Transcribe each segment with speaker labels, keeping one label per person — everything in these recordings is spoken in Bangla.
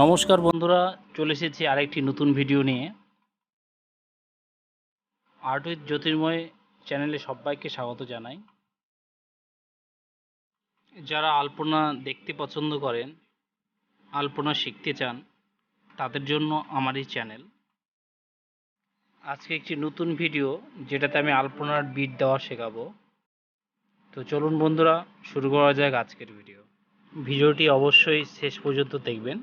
Speaker 1: নমস্কার বন্ধুরা, চলে এসেছি আরেকটি নতুন ভিডিও নিয়ে। আর্ট উইথ জ্যোতির্ময় চ্যানেলে সবাইকে স্বাগত জানাই। যারা আলপনা দেখতে পছন্দ করেন, আলপনা শিখতে চান, তাদের জন্য আমার এই চ্যানেল আজকে একটি নতুন ভিডিও যেটাতে আমি আলপনার বিট দেওয়া শেখাবো। তো চলুন বন্ধুরা, শুরু করা যাক আজকের ভিডিও ভিডিওটি অবশ্যই শেষ পর্যন্ত দেখবেন।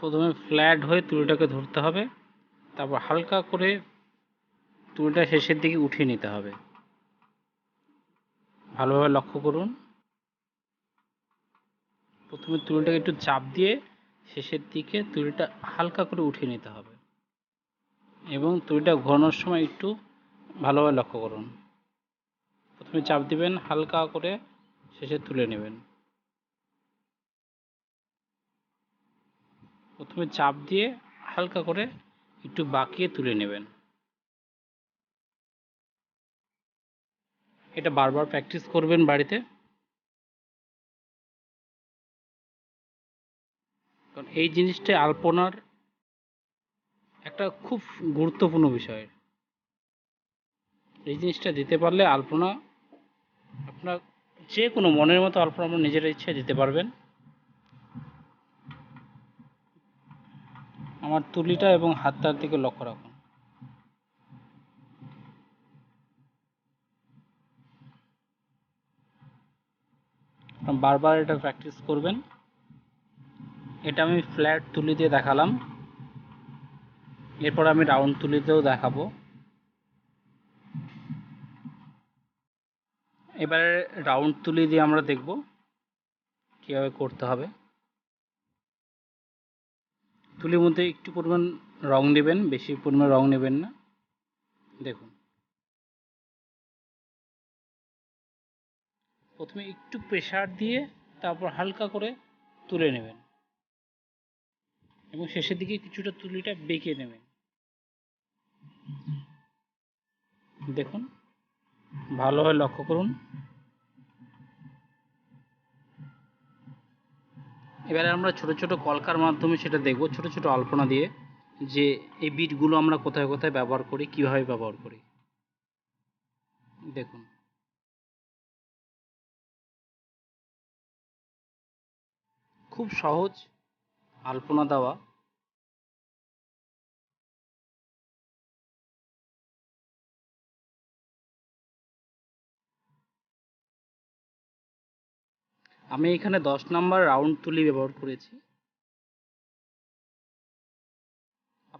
Speaker 1: প্রথমে ফ্ল্যাট হয়ে তুলিটাকে ধরতে হবে, তারপর হালকা করে তুলিটা শেষের দিকে উঠিয়ে নিতে হবে। ভালোভাবে লক্ষ্য করুন। প্রথমে তুলিটাকে একটু চাপ দিয়ে শেষের দিকে তুলিটা হালকা করে উঠিয়ে নিতে হবে এবং তুলিটা ঘোরানোর সময় একটু ভালোভাবে লক্ষ্য করুন। প্রথমে চাপ দিবেন, হালকা করে শেষে তুলে নেবেন। প্রথমে চাপ দিয়ে হালকা করে একটু বাঁকিয়ে তুলে নেবেন। এটা বারবার প্র্যাকটিস করবেন বাড়িতে। কারণ এই জিনিসটা আলপনার একটা খুব গুরুত্বপূর্ণ বিষয়। এই জিনিসটা দিতে পারলে আলপনা আপনার যে কোনো মনের মতো আলপনা আপনার নিজের ইচ্ছে দিতে পারবেন। আমার তুলিটা এবং হাতটার দিকে লক্ষ্য রাখুন। বারবার এটা প্র্যাকটিস করবেন। এটা আমি ফ্ল্যাট তুলি দিয়ে দেখালাম। এরপর আমি রাউন্ড তুলিতেও দেখাবো। এবারে রাউন্ড তুলি দিয়ে আমরা দেখব কীভাবে করতে হবে। তুলির মধ্যে একটু পরিমাণ রং নেবেন, বেশি পরিমাণ রং নেবেন না। দেখুন। প্রথমে একটু প্রেশার দিয়ে তারপর হালকা করে তুলে নেবেন। এবং শেষের দিকে কিছুটা তুলিটা বেঁকে নেবেন। দেখুন। ভালোভাবে লক্ষ্য করুন। এবারে আমরা ছোট ছোট কলকার মাধ্যমে সেটা দেখব, ছোট ছোট আলপনা দিয়ে যে এই বিটগুলো আমরা কোথায় কোথায় ব্যবহার করি, কীভাবে ব্যবহার করি। দেখুন। খুব সহজ আলপনা দেওয়া। আমি এখানে দশ নাম্বার রাউন্ড তুলি ব্যবহার করেছি।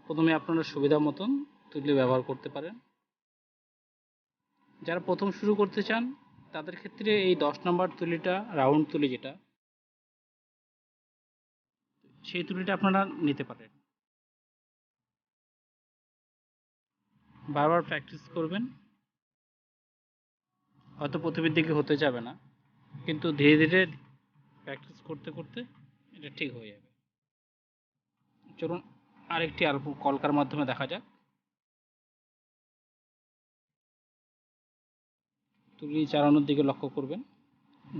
Speaker 1: প্রথমে আপনারা সুবিধা মতন তুলি ব্যবহার করতে পারেন। যারা প্রথম শুরু করতে চান, তাদের ক্ষেত্রে এই দশ নাম্বার তুলিটা, রাউন্ড তুলি যেটা, সেই তুলিটা আপনারা নিতে পারেন। বারবার প্র্যাকটিস করবেন, হয়তো প্রথমের দিকে হতে যাবে না। কিন্তু ধীরে ধীরে প্র্যাকটিস করতে করতে এটা ঠিক হয়ে যাবে। চলুন আরেকটি অল্প কলকার মাধ্যমে দেখা যাক। তুলি চালানোর দিকে লক্ষ্য করবেন।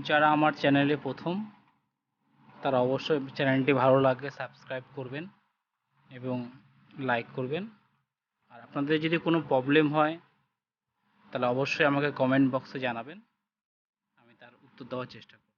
Speaker 1: যারা আমার চ্যানেলে প্রথম, তারা অবশ্যই চ্যানেলটি ভালো লাগলে সাবস্ক্রাইব করবেন এবং লাইক করবেন। আর আপনাদের যদি কোনো প্রবলেম হয়, তাহলে অবশ্যই আমাকে কমেন্ট বক্সে জানাবেন। উত্তর দেওয়ার চেষ্টা করব।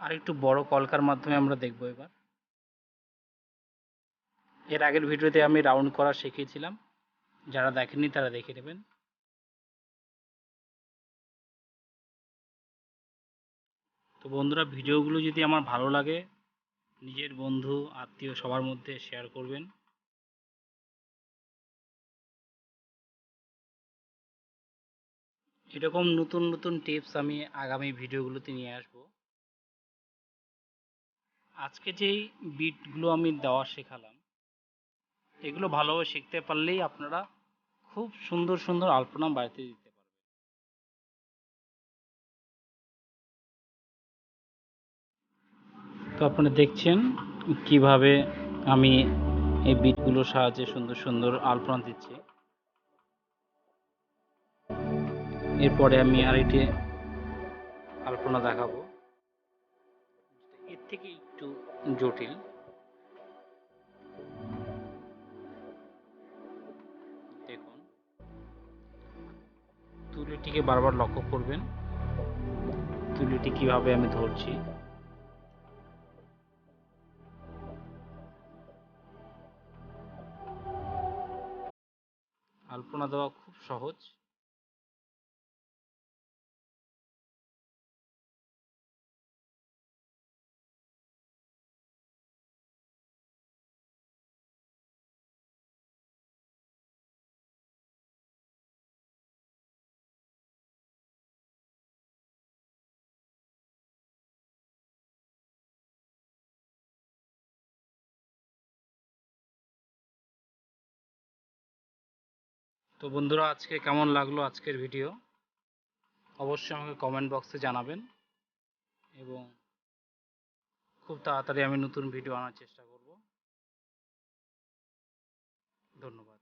Speaker 1: আর একটু বড় কলকার মাধ্যমে আমরা দেখব এবার। এর আগের ভিডিওতে আমি রাউন্ড করা শিখিয়েছিলাম। যারা দেখেননি তারা দেখে নেবেন। তো বন্ধুরা, ভিডিওগুলো যদি আমার ভালো লাগে, নিজের বন্ধু, আত্মীয় সবার মধ্যে শেয়ার করবেন। এরকম নতুন নতুন টিপস আমি আগামী ভিডিওগুলোতে নিয়ে আসব। আজকে যেই বিটগুলো আমি দেওয়া শেখালাম, এগুলো ভালোভাবে শিখতে পারলেই আপনারা খুব সুন্দর সুন্দর আলপনা বাড়িতে দিতে তো আপনারা দেখছেন কীভাবে আমি এই বিটগুলোর সাহায্যে সুন্দর সুন্দর আলপনা দিচ্ছি। এরপরে আমি আরেকটি আলপনা দেখাবো। এর থেকে একটু জটিল। দেখুন, তুলিটিকে বারবার লক্ষ্য করবেন। তুলিটি কীভাবে আমি ধরছি? আলপনা দেওয়া খুব সহজ। তো বন্ধুরা, আজকে কেমন লাগল আজকের ভিডিও অবশ্যই আমাকে কমেন্ট বক্সে জানাবেন এবং খুব তাড়াতাড়ি আমি নতুন ভিডিও আনার চেষ্টা করব। ধন্যবাদ।